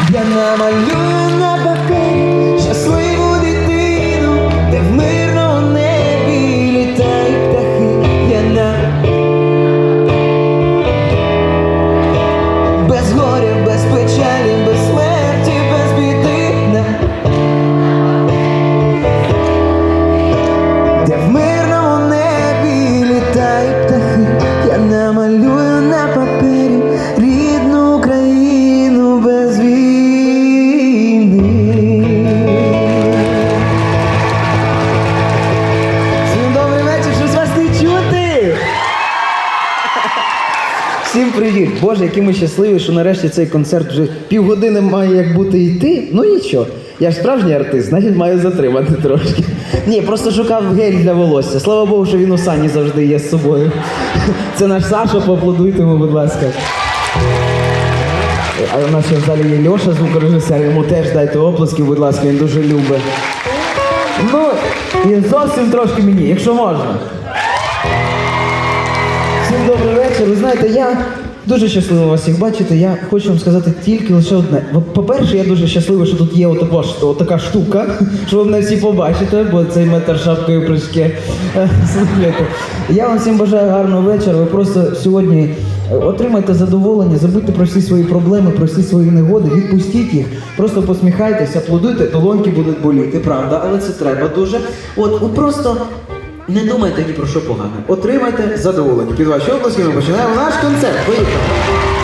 намалюю на папері щасливу дитину, де в мирному небі літають птахи. Я на без горя, без печалі, без смерті, без біди. На де в мирному небі літають птахи, я намалюю Всім привіт! Боже, які ми щасливі, що нарешті цей концерт вже півгодини має як бути йти. Ну нічого. Я ж справжній артист, значить маю затримати трошки. Ні, просто шукав гель для волосся. Слава Богу, що він у сані завжди є з собою. Це наш Саша, поаплодуйте йому, будь ласка. А у нас ще в залі є Льоша, звукорежисер, йому теж дайте оплески, будь ласка, він дуже любить. Ну, і зовсім трошки мені, якщо можна. Всім добрий вечір. Ви знаєте, я дуже щасливий вас всіх бачити. Я хочу вам сказати тільки лише одне. По-перше, я дуже щасливий, що тут є отако ж- отака штука, що ви мене всі побачите, бо цей метр шапкою прыжки. Е, Слухайте. Я вам всім бажаю гарного вечора. Ви просто сьогодні е, отримайте задоволення, забудьте про всі свої проблеми, про всі свої негоди, відпустіть їх, просто посміхайтеся, аплодуйте, долоньки будуть боліти, правда, але це треба дуже. От, от просто не думайте ні про що погане. Отримайте задоволення. Під ваші обласки ми починаємо наш концерт. Поїхали!